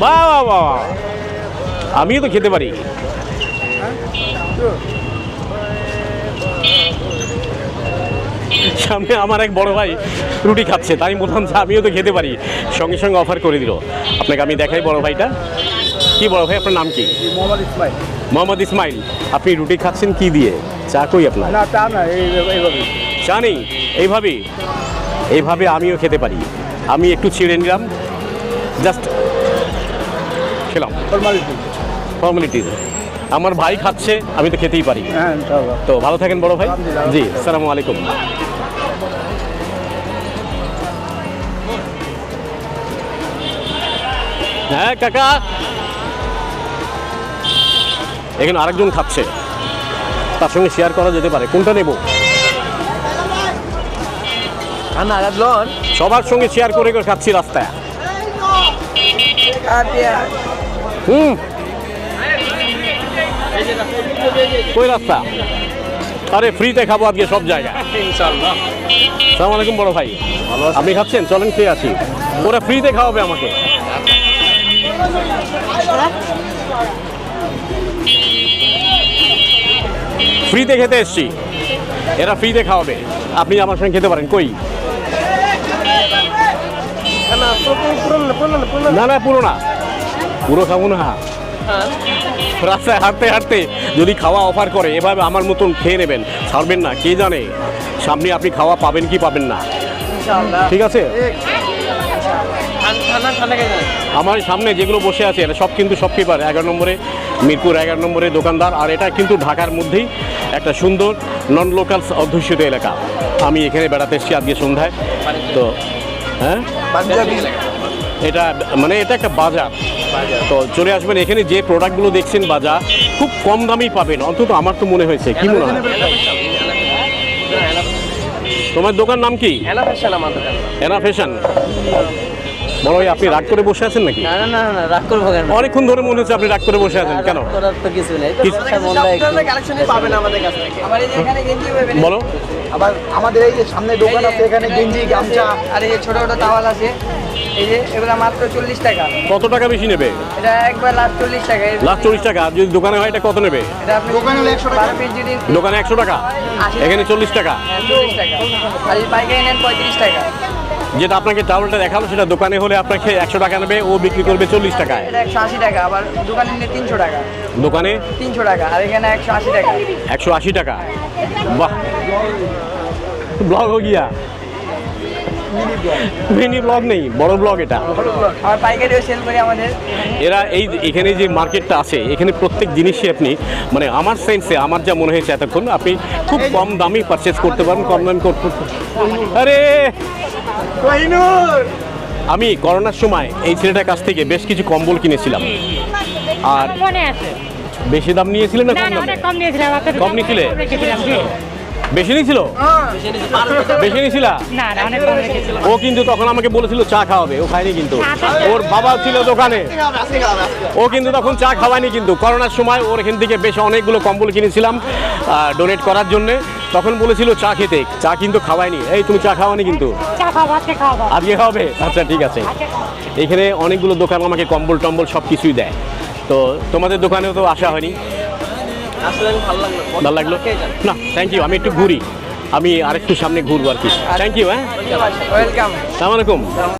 বাহ বাহ বাহ বাহ। আমিও তো খেতে পারি। সামনে আমার এক বড় ভাই রুটি খাচ্ছে তাই আমি বললাম যে আমিও তো খেতে পারি। সঙ্গে সঙ্গে অফার করে দিল। আপনাকে আমি দেখাই বড় ভাইটা। কি বড় ভাই আপনার নাম কি? মোহাম্মদ ইসমাইল। মোহাম্মদ ইসমাইল আপনি রুটি খাচ্ছেন কি দিয়ে? চা কই আপনার? না তা না এইভাবে চা নেই? এইভাবে এইভাবে আমিও খেতে পারি। আমি একটু ছিঁড়ে নিলাম। জাস্ট খেলাম। ফর্মালিটি। ফর্মালিটি আমার ভাই খাচ্ছে আমি তো খেতেই পারি। হ্যাঁ তো ভালো থাকেন বড় ভাই। জি আসসালামু আলাইকুম। হ্যাঁ কাকা। এখানে আরেকজন খাচ্ছে। তার সঙ্গে শেয়ার করা যেতে পারে। কোনটা নেব? সবার সঙ্গে শেয়ার করে করে খাচ্ছি রাস্তায়। হুম। কই রাস্তা? আরে ফ্রিতে খাব আজকে সব জায়গায়। সালাম আলাইকুম বড় ভাই। আপনি খাচ্ছেন? চলেন খেয়ে আসি। ওরা ফ্রিতে খাওয়াবে আমাকে। ফ্রিতে খেতে এসছি। এরা ফ্রিতে খাওয়াবে। আপনি আমার সঙ্গে খেতে পারেন। কই? না না পুরো না পুরো খাব না। রাস্তায় হাঁটতে হাঁটতে যদি খাওয়া অফার করে এভাবে আমার মতন খেয়ে নেবেন। ছাড়বেন না কে জানে? সামনে আপনি খাওয়া পাবেন কি পাবেন না। ঠিক আছে? আমার সামনে যেগুলো বসে আছে এরা সব কিন্তু সব পেপার এগারো নম্বরে মিরপুর এগারো নম্বরে দোকানদার। আর এটা কিন্তু ঢাকার মধ্যেই একটা সুন্দর নন লোকাল অধ্যুষিত এলাকা। আমি এখানে বেড়াতে এসেছি আজকে সন্ধ্যায়। তো হ্যাঁ? এটা মানে এটা একটা বাজার। তো চলে আসবেন এখানে যে প্রোডাক্টগুলো দেখছেন বাজার খুব কম দামেই পাবেন। অন্তত আমার তো মনে হয়েছে কি মনে হয়? তোমার দোকান নাম কি? এনা ফ্যাশন বড় ভাই, আপনি রাগ করে বসে আছেন নাকি? না না রাগ করব কেন? অনেকক্ষণ ধরে মনে হচ্ছে আপনি রাগ করে বসে আছেন কেন? করার তো কিছু নেই। কিছু- ব্যবসা মন্দা একটু। কালেকশনই পাবেন আমাদের কাছ আবার এই যে এখানে গেঞ্জি পাবেন বলো। আবার আমাদের এই যে সামনে দোকান আছে এখানে গেঞ্জি গামছা আর এই যে ছোট ছোট তাওয়াল আছে এই যে এগুলো মাত্র চল্লিশ টাকা। কত টাকা বেশি নেবে? এটা একবার লাস্ট চল্লিশ টাকা। এর- লাস্ট চল্লিশ টাকা যদি দোকানে হয় এটা কত নেবে? এটা আপনি দোকানে 100 টাকা। দোকানে এখানে চল্লিশ টাকা? হ্যাঁ, চল্লিশ টাকা। আর এই পাইকারি নেন পঁয়ত্রিশ টাকা। যেটা আপনাকে চাউলটা দেখাল সেটা দোকানে হলে আপনাকে একশো টাকা নেবে ও বিক্রি করবে চল্লিশ টাকায়। এটা একশো আশি টাকা আবার দোকানে নিলে তিনশো টাকা। দোকানে? তিনশো টাকা আর এখানে একশো আশি টাকা। একশো আশি টাকা। বাহ। ব্লগ হো গিয়া। মিনি ব্লগ নেই বড় ব্লগ এটা। আমার পাইকারিও সেল করি আমাদের। এরা এই এখানে যে মার্কেটটা আছে এখানে প্রত্যেক জিনিসই আপনি মানে আমার সেন্সে আমার যা মনে হয়েছে এতক্ষণ আপনি খুব কম দামে পারচেস করতে পারেন কম দামে করতে আরে! আমি করোনার সময় এই ছেলেটার কাছ থেকে বেশ কিছু কম্বল কিনেছিলাম। আর বেশি দাম নিয়েছিলেন না কম দামে? কম নিয়েছিলাম কম নিয়েছিলে? বেশি নিয়েছিল? বেশি নিয়েছিলা? ও কিন্তু তখন আমাকে বলেছিল চা খাওয়াবে ও খায়নি কিন্তু। ওর বাবা ছিল দোকানে। ও কিন্তু তখন চা খাওয়ায়নি কিন্তু। করোনার সময় ওর এখান থেকে বেশ অনেকগুলো কম্বল কিনেছিলাম ডোনেট করার জন্য। তখন বলেছিল চা খেতে। চা কিন্তু খাওয়ায়নি। এই তুমি চা খাওয়ানি কিন্তু? আজকে খাওয়াবো? আচ্ছা ঠিক আছে। এখানে অনেকগুলো দোকান আমাকে কম্বল টম্বল সব কিছুই দেয়। তো তোমাদের দোকানেও তো আসা হয়নি। ভালো লাগল। না থ্যাংক ইউ আমি একটু ঘুরি। আমি আরেকটু সামনে ঘুরবো আর কি। থ্যাংক ইউ হ্যাঁ? ওয়েলকাম সালাম আলাইকুম।